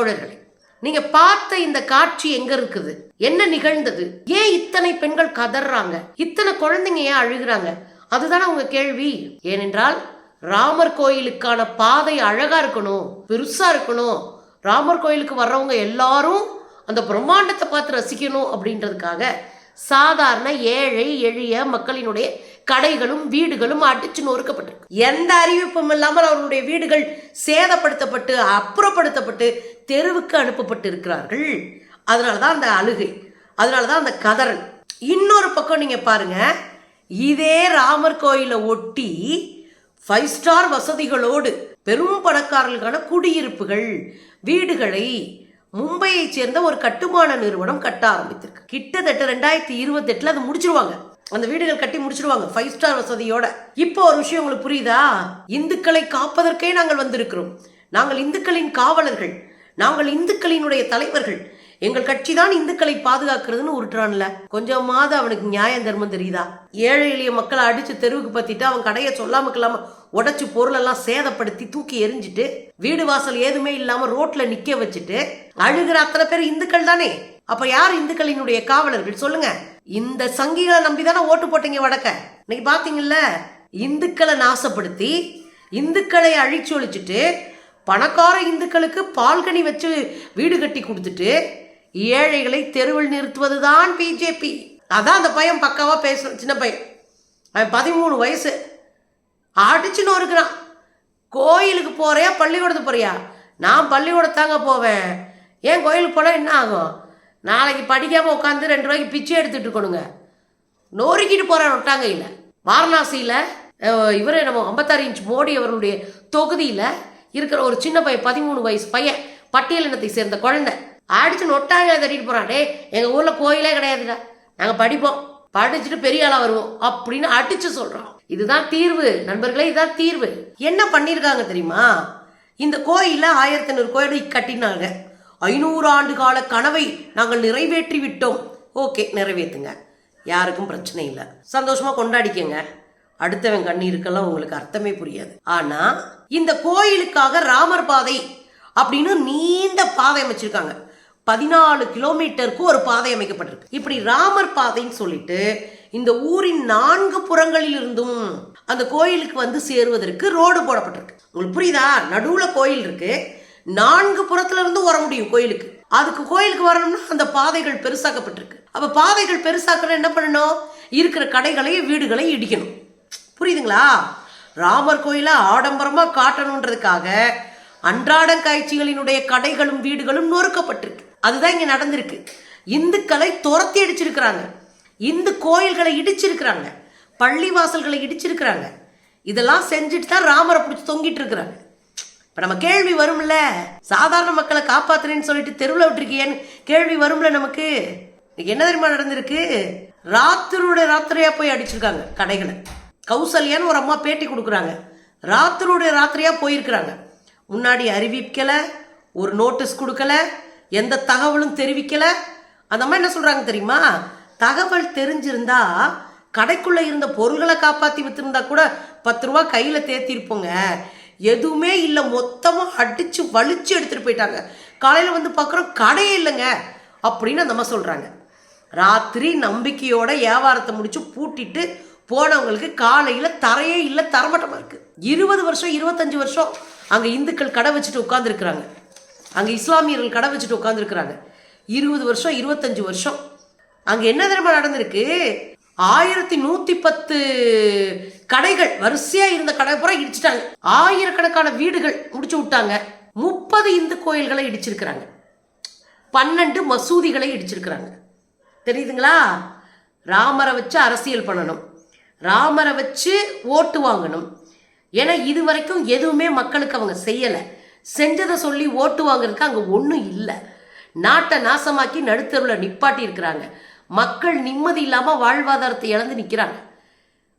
தோழர்களே நீங்க பார்த்த இந்த காட்சி எங்க இருக்குது? என்ன நிகழ்ந்தது? ஏன் இத்தனை பெண்கள் கதறாங்க? இத்தனை குழந்தைங்க ஏன் அழுகுறாங்க? அதுதானே உங்க கேள்வி. ஏனென்றால் ராமர் கோயிலுக்கான பாதை அழகா இருக்கணும் பெருசா இருக்கணும். ராமர் கோயிலுக்கு வர்றவங்க எல்லாரும் அந்த பிரம்மாண்டத்தை பார்த்து ரசிக்கணும் அப்படின்றதுக்காக சாதாரண ஏழை எளிய மக்களினுடைய கடைகளும் வீடுகளும் அடிச்சு நொறுக்கப்பட்டிருக்கு. எந்த அறிவிப்பும் இல்லாமல் அவர்களுடைய வீடுகள் சேதப்படுத்தப்பட்டு அப்புறப்படுத்தப்பட்டு தெருவுக்கு அனுப்பப்பட்டு இருக்கிறார்கள் அதனால தான் அந்த அழுகை. அதனால தான் அந்த கதறல். இன்னொரு பக்கம் நீங்கள் பாருங்க. இதே ராமர் கோயிலை ஒட்டி ஃபைவ் ஸ்டார் வசதிகளோடு பெரும் பணக்காரர்களுக்கான குடியிருப்புகள் வீடுகளை மும்பையை சேர்ந்த ஒரு கட்டுமான நிறுவனம் கட்ட ஆரம்பித்திருக்கு. கிட்டத்தட்ட ரெண்டாயிரத்தி இருபத்தெட்டில் அதை முடிச்சிருவாங்க. அந்த வீடுகள் கட்டி முடிச்சிருவாங்க ஃபைவ் ஸ்டார் வசதியோட. இப்போ ஒரு விஷயம் உங்களுக்கு புரியுதா? இந்துக்களை காப்பதற்கே நாங்கள் வந்திருக்கிறோம். நாங்கள் இந்துக்களின் காவலர்கள். நாங்கள் இந்துக்களினுடைய தலைவர்கள். எங்கள் கட்சி தான் இந்துக்களை பாதுகாக்கிறதுன்னு உருட்டுறான்ல. கொஞ்சமாவது அவனுக்கு நியாயம் தர்மம் தெரியுதா? ஏழை எளிய மக்களை அடிச்சு தெருவுக்கு பத்திட்டு அவன் கடையை சொல்லாம இல்லாம உடச்சு பொருளெல்லாம் சேதப்படுத்தி தூக்கி எரிஞ்சிட்டு வீடு வாசல் ஏதுமே இல்லாம ரோட்ல நிக்க வச்சுட்டு அழுகிற அத்தனை பேர் இந்துக்கள் தானே? அப்ப யார் இந்துக்களினுடைய காவலர்கள்? சொல்லுங்க. இந்த சங்கிகளை நம்பி தானே ஓட்டு போட்டீங்க வடக்க? இன்னைக்கு பாத்தீங்கல்ல இந்துக்களை நாசப்படுத்தி இந்துக்களை அழிச்சு ஒழிச்சிட்டு பணக்கார இந்துக்களுக்கு பால்கனி வச்சு வீடு கட்டி கொடுத்துட்டு ஏழைகளை தெருவில் நிறுத்துவதுதான் பிஜேபி. அதான் அந்த பையன் பக்காவாக பேசணும் சின்ன பையன். அவன் பதிமூணு வயசு. அடிச்சுன்னு இருக்கிறான். கோயிலுக்கு போகிறியா பள்ளிக்கூடத்துக்கு போறியா? நான் பள்ளிக்கூடத்தாங்க போவேன். ஏன் கோயிலுக்கு போனால் என்ன ஆகும்? நாளைக்கு படிக்காமல் உட்காந்து ரெண்டு ரூபாய்க்கு பிச்சை எடுத்துகிட்டு இருக்கணுங்க. நொறுக்கிட்டு போகிறான் ஒட்டாங்கையில் வாரணாசியில் இவர் நம்ம ஐம்பத்தாறு இன்ச் மோடி அவர்களுடைய தொகுதியில் இருக்கிற ஒரு சின்ன பையன் பதிமூணு வயசு பையன் பட்டியலினத்தை சேர்ந்த குழந்தை. அடிச்சு நொட்டாங்க தட்டிட்டு போகிறான் டே எங்கள் ஊரில் கோயிலே கிடையாதுடா. நாங்கள் படிப்போம். படிச்சுட்டு பெரிய ஆளாக வருவோம். அப்படின்னு அடிச்சு சொல்கிறோம் இதுதான் தீர்வு. நண்பர்களே இதுதான் தீர்வு. என்ன பண்ணியிருக்காங்க தெரியுமா? இந்த கோயில ஆயிரத்தி ஐநூறு கோயில் கட்டினாங்க. ஐநூறு ஆண்டு கால கனவை நாங்கள் நிறைவேற்றி விட்டோம் ஓகே நிறைவேற்றுங்க யாருக்கும் பிரச்சனை இல்லை. சந்தோஷமா கொண்டாடிக்கங்க. அடுத்தவன் கண்ணீருக்கெல்லாம் உங்களுக்கு அர்த்தமே புரியாது. ஆனா இந்த கோயிலுக்காக ராமர் பாதை அப்படின்னு நீண்ட பாதை அமைச்சிருக்காங்க. பதினாலு கிலோமீட்டருக்கு ஒரு பாதை அமைக்கப்பட்டிருக்கு. இப்படி ராமர் பாதைன்னு சொல்லிட்டு இந்த ஊரின் நான்கு புறங்களில் இருந்தும் அந்த கோயிலுக்கு வந்து சேருவதற்கு ரோடு போடப்பட்டிருக்கு. உங்களுக்கு புரியுதா? நடுவுல கோயில் இருக்கு. நான்கு புறத்துல இருந்து வர முடியும் கோயிலுக்கு. அதுக்கு கோயிலுக்கு வரணும்னா அந்த பாதைகள் பெருசாக்கப்பட்டிருக்கு. அப்ப பாதைகள் பெருசாக்கணும் என்ன பண்ணணும்? இருக்கிற கடைகளையும் வீடுகளையும் இடிக்கணும். புரியுதுங்களா? ராமர் கோயிலை ஆடம்பரமா காட்டணுன்றதுக்காக அன்றாட காய்ச்சிகளினுடைய கடைகளும் வீடுகளும் நொறுக்கப்பட்டிருக்கு. அதுதான் இங்க நடந்திருக்கு. இந்துக்களை துரத்தி அடிச்சிருக்கிறாங்க இந்து கோயில்களை இடிச்சிருக்கிறாங்க. பள்ளி வாசல்களை இடிச்சிருக்கிறாங்க. இதெல்லாம் செஞ்சுட்டு தான் ராமரை பிடிச்சி தொங்கிட்டு இருக்கிறாங்க. இப்ப நம்ம கேள்வி வரும்ல? சாதாரண மக்களை காப்பாத்துறேன்னு சொல்லிட்டு தெருவில் விட்டுருக்கியேன்னு கேள்வி வரும்ல நமக்கு? இன்னைக்கு என்ன தெரியுமா நடந்திருக்கு? ராத்திரோட ராத்திரியா போய் அடிச்சிருக்காங்க கடைகளை. கௌசல்யான்னு ஒரு அம்மா பேட்டி கொடுக்குறாங்க. ராத்திரியுடைய ராத்திரியாக போயிருக்கிறாங்க. முன்னாடி அறிவிக்கலை ஒரு நோட்டீஸ் கொடுக்கல எந்த தகவலும் தெரிவிக்கல. அந்த அம்மா என்ன சொல்கிறாங்க தெரியுமா? தகவல் தெரிஞ்சிருந்தா கடைக்குள்ளே இருந்த பொருள்களை காப்பாற்றி விற்றுருந்தா கூட பத்து ரூபா கையில் தேத்திருப்போங்க. எதுவுமே இல்லை மொத்தமாக அடித்து வலிச்சு எடுத்துகிட்டு போயிட்டாங்க. காலையில் வந்து பார்க்குறோம் கடையே இல்லைங்க அப்படின்னு அந்த அம்மா சொல்கிறாங்க ராத்திரி நம்பிக்கையோட வியாபாரத்தை முடித்து பூட்டிட்டு போனவங்களுக்கு காலையில் தரையே இல்லை தரமட்டமாக இருக்குது இருபது வருஷம் இருபத்தஞ்சி வருஷம் அங்கே இந்துக்கள் கடை வச்சுட்டு உட்காந்துருக்குறாங்க அங்கே இஸ்லாமியர்கள் கடை வச்சுட்டு உட்காந்துருக்குறாங்க இருபது வருஷம் இருபத்தஞ்சி வருஷம். அங்கே என்ன தெரியுமா நடந்திருக்கு? ஆயிரத்தி நூற்றி பத்து கடைகள் வரிசையாக இருந்த கடை பூரா இடிச்சிட்டாங்க. ஆயிரக்கணக்கான வீடுகள் முடிச்சு விட்டாங்க. முப்பது இந்து கோயில்களை இடிச்சிருக்கிறாங்க. பன்னெண்டு மசூதிகளை இடிச்சிருக்கிறாங்க. தெரியுதுங்களா? ராமரை வச்சு அரசியல் பண்ணணும். ராமரை வச்சு ஓட்டு வாங்கணும். ஏன்னா இது வரைக்கும் எதுவுமே மக்களுக்கு அவங்க செய்யலை. செஞ்சதை சொல்லி ஓட்டு வாங்குறதுக்கு அங்கே ஒன்றும் இல்லை. நாட்டை நாசமாக்கி நடுத்தருவில் நிப்பாட்டி இருக்கிறாங்க. மக்கள் நிம்மதி இல்லாமல் வாழ்வாதாரத்தை இழந்து நிற்கிறாங்க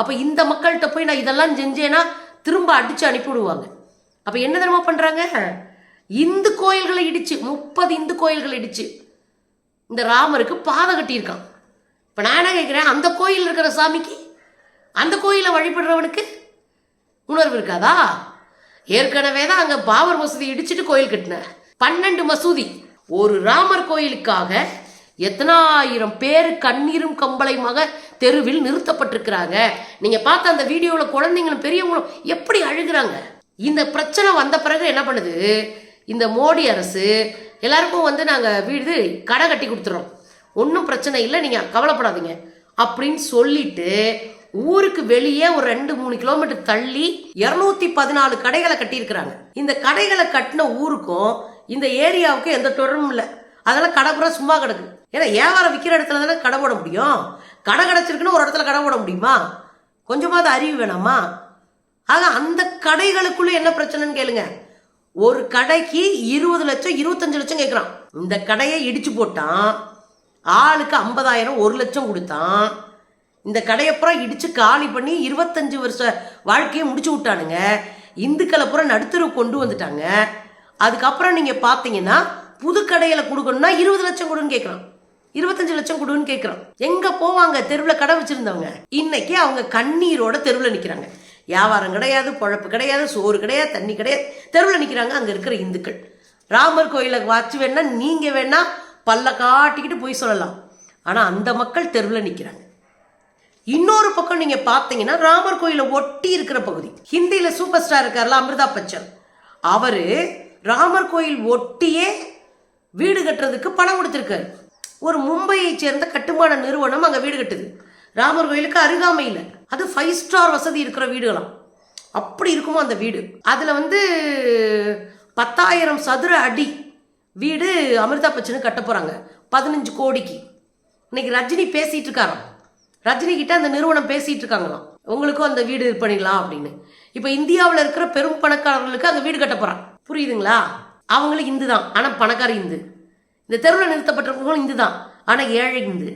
அப்போ இந்த மக்கள்கிட்ட போய் நான் இதெல்லாம் செஞ்சேன்னா திரும்ப அடித்து அனுப்பிவிடுவாங்க. அப்போ என்ன தெரியுமா பண்ணுறாங்க இந்து கோயில்களை இடிச்சு முப்பது இந்து கோயில்களை இடிச்சு இந்த ராமருக்கு பாதை கட்டியிருக்கான். இப்போ நான் என்ன கேட்குறேன் அந்த கோயில் இருக்கிற சாமிக்கு அந்த கோயிலை வழிபடுறவனுக்கு உணர்வு இருக்காதா? ஏற்கனவே தான் அங்கே பாபர் மசூதி இடிச்சிட்டு கோயில் கட்டின. பன்னெண்டு மசூதி. ஒரு ராமர் கோயிலுக்காக எத்தனாயிரம் பேர் கண்ணீரும் கம்பளையுமாக தெருவில் நிறுத்தப்பட்டிருக்கிறாங்க. நீங்க பார்த்த அந்த வீடியோவில் குழந்தைங்களும் பெரியவங்களும் எப்படி அழுகுறாங்க? இந்த பிரச்சனை வந்த பிறகு என்ன பண்ணுது? இந்த மோடி அரசு எல்லாருக்கும் வந்து நாங்கள் வீடு கடை கட்டி கொடுத்துறோம். ஒன்றும் பிரச்சனை இல்லை நீங்கள் கவலைப்படாதீங்க. அப்படின்னு சொல்லிட்டு ஊருக்கு வெளியே ஒரு ரெண்டு மூணு கிலோமீட்டர் தள்ளி இரநூத்தி பதினாலு கடைகளை கட்டியிருக்கிறாங்க. இந்த கடைகளை கட்டின ஊருக்கும் இந்த ஏரியாவுக்கும் எந்த தொடர்பும் இல்லை. அதெல்லாம் கடைப்புற சும்மா கிடக்கு. ஏன்னா வியாபாரம் விற்கிற இடத்துல தானே கடை போட முடியும்? கடை கிடச்சிருக்குன்னு ஒரு இடத்துல கடை போட முடியுமா? கொஞ்சமாவது அறிவு வேணாமா? ஆக அந்த கடைகளுக்குள்ள என்ன பிரச்சனைன்னு கேளுங்க. ஒரு கடைக்கு இருபது லட்சம் இருபத்தஞ்சு லட்சம் கேட்குறான் இந்த கடையை இடிச்சு போட்டான். ஆளுக்கு ஐம்பதாயிரம் ஒரு லட்சம் கொடுத்தான். இந்த கடையை பூரா இடிச்சு காலி பண்ணி இருபத்தஞ்சு வருஷ வாழ்க்கையை முடிச்சு விட்டானுங்க. இந்துக்களை பூரா நடுத்தரவு கொண்டு வந்துட்டாங்க. அதுக்கப்புறம் நீங்கள் பார்த்தீங்கன்னா புது கடையில் கொடுக்கணும்னா இருபது லட்சம் கொடுன்னு கேட்குறான் இருபத்தஞ்சு லட்சம் கொடுன்னு கேட்குறான் எங்கே போவாங்க? தெருவில் கடை வச்சுருந்தவங்க. இன்னைக்கு அவங்க கண்ணீரோட தெருவில் நிற்கிறாங்க வியாபாரம் கிடையாது பொழப்பு கிடையாது சோறு கிடையாது தண்ணி கிடையாது. தெருவில் நிற்கிறாங்க அங்கே இருக்கிற இந்துக்கள். ராமர் கோயிலை வச்சு வேணா நீங்கள் வேணா பல்ல காட்டிக்கிட்டு போய் சொல்லலாம். ஆனால் அந்த மக்கள் தெருவில் நிற்கிறாங்க இன்னொரு பக்கம் நீங்க பாத்தீங்கன்னா ராமர் கோயில ஒட்டி இருக்கிற பகுதி. ஹிந்தியில சூப்பர் ஸ்டார் இருக்கார்ல அமிர்தா பச்சன். அவரு ராமர் கோயில் ஒட்டியே வீடு கட்டுறதுக்கு பணம் கொடுத்துருக்காரு. ஒரு மும்பையை சேர்ந்த கட்டுமான நிறுவனம் அங்கே வீடு கட்டுது. ராமர் கோயிலுக்கு அருகாமையில். அது ஃபைவ் ஸ்டார் வசதி இருக்கிற வீடுகளாம். அப்படி இருக்குமோ அந்த வீடு. அதில் வந்து பத்தாயிரம் சதுர அடி வீடு அமிர்தா பச்சனு கட்ட போகிறாங்க பதினஞ்சு கோடிக்கு. இன்னைக்கு ரஜினி பேசிகிட்டு இருக்காராம். ரஜினி கிட்ட அந்த நிறுவனம் பேசிட்டு இருக்காங்களாம் உங்களுக்கும் அந்த வீடு இது பண்ணிடலாம் அப்படின்னு. இப்போ இந்தியாவில் இருக்கிற பெரும் பணக்காரர்களுக்கு அந்த வீடு கட்ட போறான். புரியுதுங்களா? அவங்களும் இந்து தான். ஆனால் பணக்கார இந்து. இந்த தெருவில் நிறுத்தப்பட்டிருக்கவங்களும் இந்து தான். ஆனால் ஏழை இந்து.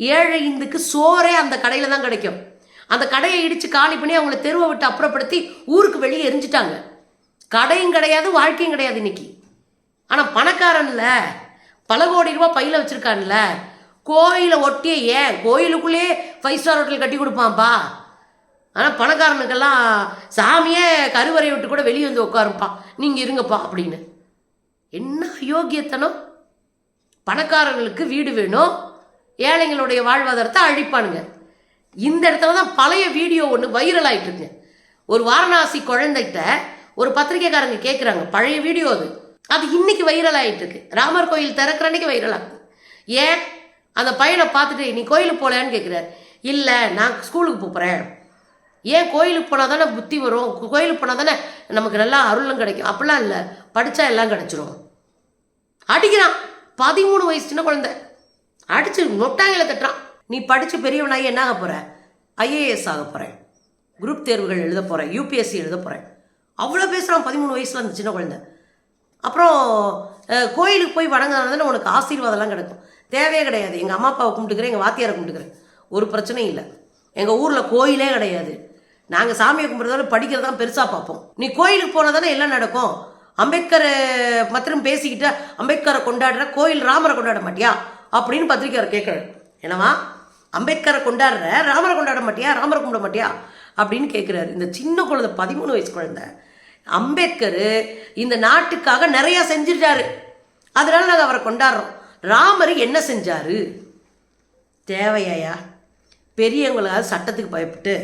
ஏழை இந்துக்கு சோறே அந்த கடையில் தான் கிடைக்கும். அந்த கடையை இடித்து காலி பண்ணி அவங்கள தெருவை விட்டு அப்புறப்படுத்தி ஊருக்கு வெளியே எரிஞ்சிட்டாங்க. கடையும் கிடையாது வாழ்க்கையும் கிடையாது இன்னைக்கு. ஆனால் பணக்காரன்ல பல கோடி ரூபா பையில் வச்சுருக்கான்ல. கோயிலை ஒட்டியே ஏன்? கோயிலுக்குள்ளே ஃபைவ் ஸ்டார் ஹோட்டல் கட்டி கொடுப்பான்ப்பா ஆனால் பணக்காரனுக்கெல்லாம் சாமியே கருவறை விட்டு கூட வெளியே வந்து உட்காருப்பா நீங்கள் இருங்கப்பா அப்படின்னு. என்ன அயோக்கியத்தனம்? பணக்காரங்களுக்கு வீடு வேணும். ஏழைங்களுடைய வாழ்வாதாரத்தை அழிப்பானுங்க. இந்த இடத்துல தான் பழைய வீடியோ ஒன்று வைரல் ஆகிட்டு ஒரு வாரணாசி குழந்தைகிட்ட ஒரு பத்திரிக்கைக்காரங்க கேட்குறாங்க பழைய வீடியோ அது. அது இன்னைக்கு வைரல் ஆகிட்டு இருக்கு ராமர் கோயில் திறக்கிற அன்னைக்கு வைரல் ஆகுது ஏன்? அந்த பையனை பார்த்துட்டு நீ கோயிலுக்கு போகலான்னு கேட்குறாரு இல்லை நான் ஸ்கூலுக்கு போகிறேன் ஏன் கோயிலுக்கு போனால் தானே புத்தி வரும்? கோயிலுக்கு போனால் தானே நமக்கு நல்லா அருளும் கிடைக்கும். அப்படிலாம் இல்லை. படித்தா எல்லாம் கிடைச்சிரும். அடிக்கிறான். பதிமூணு வயசு சின்ன குழந்தை. அடிச்சு நொட்டாங்கில தட்டுறான். நீ படித்து பெரியவனாகி என்ன ஆக போகிற ஐஏஎஸ் ஆக போகிறேன் குரூப் தேர்வுகள் எழுத போகிறேன் யூபிஎஸ்சி எழுத போகிறேன் அவ்வளோ பேசுகிறான் பதிமூணு வயசில் அந்த சின்ன குழந்தை. அப்புறம் கோயிலுக்கு போய் வணங்கினாதானே உனக்கு ஆசீர்வாதம்லாம் கிடைக்கும். தேவையே கிடையாது. எங்கள் அம்மா அப்பாவை கும்பிட்டுக்கிறேன் எங்கள் வாத்தியாரை கும்பிட்டுக்கிறேன். ஒரு பிரச்சனையும் இல்லை. எங்கள் ஊரில் கோயிலே கிடையாது. நாங்கள் சாமியை கும்பிட்றதால படிக்கிறது தான் பெருசாக பார்ப்போம். நீ கோயிலுக்கு போனால் தானே எல்லாம் நடக்கும். அம்பேத்கர் மாத்திரம் பேசிக்கிட்டு அம்பேத்கரை கொண்டாடுற கோயில் ராமரை கொண்டாட மாட்டியா? அப்படின்னு பத்திரிக்கையார் கேட்குறாரு என்னவா அம்பேத்கரை கொண்டாடுற ராமரை கொண்டாட மாட்டியா? ராமரை கும்பிட மாட்டியா? அப்படின்னு கேட்குறாரு இந்த சின்ன குழந்தை பதிமூணு வயசு குழந்தை அம்பேத்கர் இந்த நாட்டுக்காக நிறைய செஞ்சிருக்காரு. அதனால நாங்கள் அவரை கொண்டாடுறோம். ராமர் என்ன செஞ்சாரு? தேவையாயா? பெரியவங்களாவது சட்டத்துக்கு பயப்பட்டு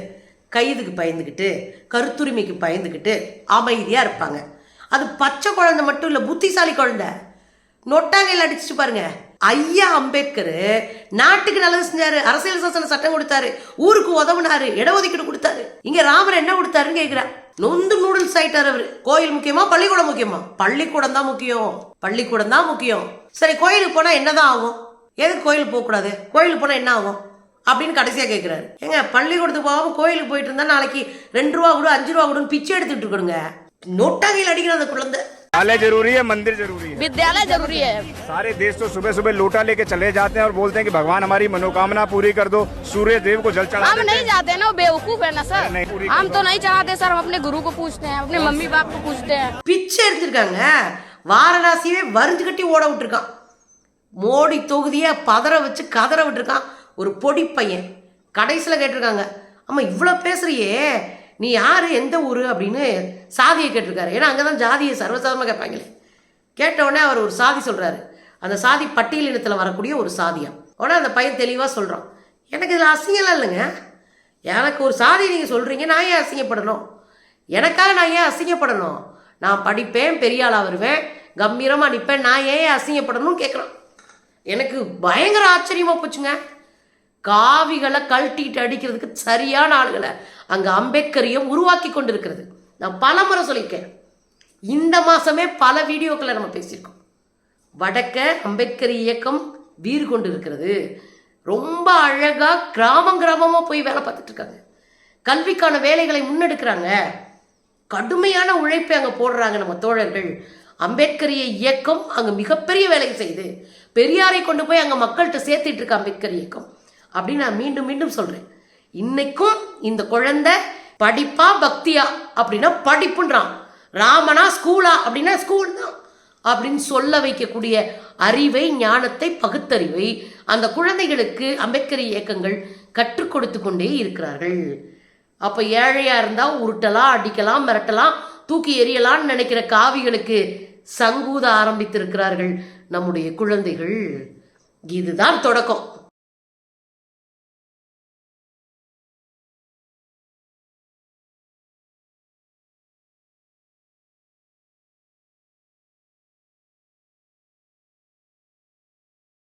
கைதுக்கு பயந்துக்கிட்டு கருத்துரிமைக்கு பயந்துக்கிட்டு அமைதியாக இருப்பாங்க. அது பச்சை குழந்தை மட்டும் இல்லை புத்திசாலி குழந்தை. நொட்டாங்கையில் அடிச்சுட்டு பாருங்க. ஐயா அம்பேத்கர் நாட்டுக்கு நல்லது செஞ்சாரு அரசியல் சாசன சட்டம் கொடுத்தாரு ஊருக்கு உதவுனாரு இடஒதுக்கீடு கொடுத்தாரு. இங்க ராமர் என்ன கொடுத்தாருன்னு கேட்கிறேன் நொந்து நூடுல்ஸ் ஆயிட்டார் அவர். கோயில் முக்கியமா பள்ளிக்கூடம் முக்கியமா? பள்ளிக்கூடம் தான் முக்கியம். பள்ளிக்கூடம் தான் முக்கியம். சரி கோயிலுக்கு போனா என்னதான் ஆகும்? எதுக்கு கோயிலுக்கு போகக்கூடாது கோயிலுக்கு போனா என்ன ஆகும்? அப்படின்னு கடைசியாக கேட்குறாரு ஏங்க பள்ளிக்கூடத்துக்கு போகாமல் கோயிலுக்கு போயிட்டு இருந்தா நாளைக்கு ரெண்டு ரூபா கொடு அஞ்சு ரூபா கூடன்னு பிச்சை எடுத்துட்டு இருக்கணுங்க. நொட்டாங்கையில் அடிக்கிற அந்த குழந்தை. विद्यालय जरूरी है मंदिर जरूरी है विद्यालय जरूरी है सारे देश तो सुबह सुबह लोटा लेके चले जाते हैं और बोलते हैं कि भगवान हमारी मनोकामना पूरी कर दो सूर्य देव को जल चढ़ा हम देते नहीं हैं जाते ना वो बेवकूफ है ना सर नहीं, पूरी हम तो नहीं चढ़ाते सर हम अपने गुरु को पूछते हैं अपने मम्मी बाप को पूछते हैं பிச்சை எடுத்திருக்காங்க வாரணாசியவே வரிஞ்சு கட்டி ஓட விட்டுருக்கான் மோடி தொகுதியை பதற வச்சு கதற விட்டுருக்கான் ஒரு பொடி பையன் கடைசியில் கேட்டிருக்காங்க அம்மா இவ்வளோ பேசுறியே நீ யார் எந்த ஊர் அப்படின்னு சாதியை கேட்டிருக்காரு. ஏன்னா அங்கே தான் ஜாதியை சர்வசாதாரணமாக கேட்பாங்களே. கேட்ட உடனே அவர் ஒரு சாதி சொல்கிறாரு அந்த சாதி பட்டியல் இனத்தில் வரக்கூடிய ஒரு சாதியா. உடனே அந்த பையன் தெளிவாக சொல்கிறான் எனக்கு இதில் அசிங்கம்லாம் இல்லைங்க. எனக்கு ஒரு சாதி நீங்கள் சொல்கிறீங்க நான் ஏன் அசிங்கப்படணும்? எனக்காக நான் ஏன் அசிங்கப்படணும்? நான் படிப்பேன் பெரிய ஆளாக வருவேன் கம்பீரமாக நிற்பேன் நான் ஏன் அசிங்கப்படணும்னு கேட்குறான். எனக்கு பயங்கர ஆச்சரியமாக போச்சுங்க. காவிகளை கழட்டிட்டு அடிக்கிறதுக்கு சரியான ஆளுகளை. அங்கே அம்பேத்கரையும் உருவாக்கி கொண்டு இருக்கிறது நான் பல முறை சொல்லியிருக்கேன். இந்த மாதமே பல வீடியோக்களை நம்ம பேசியிருக்கோம். வடக்க அம்பேத்கர் இயக்கம் வீர் கொண்டு இருக்கிறது ரொம்ப அழகாக கிராமம் கிராமமாக போய் வேலை பார்த்துட்டு இருக்காங்க. கல்விக்கான வேலைகளை முன்னெடுக்கிறாங்க. கடுமையான உழைப்பை அங்கே போடுறாங்க நம்ம தோழர்கள். அம்பேத்கரிய இயக்கம் அங்கே மிகப்பெரிய வேலையை செய்து பெரியாரை கொண்டு போய் அங்கே மக்கள்கிட்ட சேர்த்துட்டு இருக்க அம்பேத்கர் இயக்கம். அப்படின்னு நான் மீண்டும் மீண்டும் சொல்கிறேன் இன்னைக்கும் இந்த குழந்தை படிப்பா பக்தியா அப்படின்னா படிப்புன்றான். ராமனா ஸ்கூலா அப்படின்னா ஸ்கூல் தான் அப்படின்னு சொல்ல வைக்கக்கூடிய அறிவை ஞானத்தை பகுத்தறிவை அந்த குழந்தைகளுக்கு அம்பேத்கர் இயக்கங்கள் கற்றுக் கொடுத்து கொண்டே இருக்கிறார்கள். அப்போ ஏழையாக இருந்தால் உருட்டலாம் அடிக்கலாம் மிரட்டலாம் தூக்கி எறியலாம்னு நினைக்கிற காவிகளுக்கு சங்கூத ஆரம்பித்திருக்கிறார்கள் நம்முடைய குழந்தைகள். இதுதான் தொடக்கம்.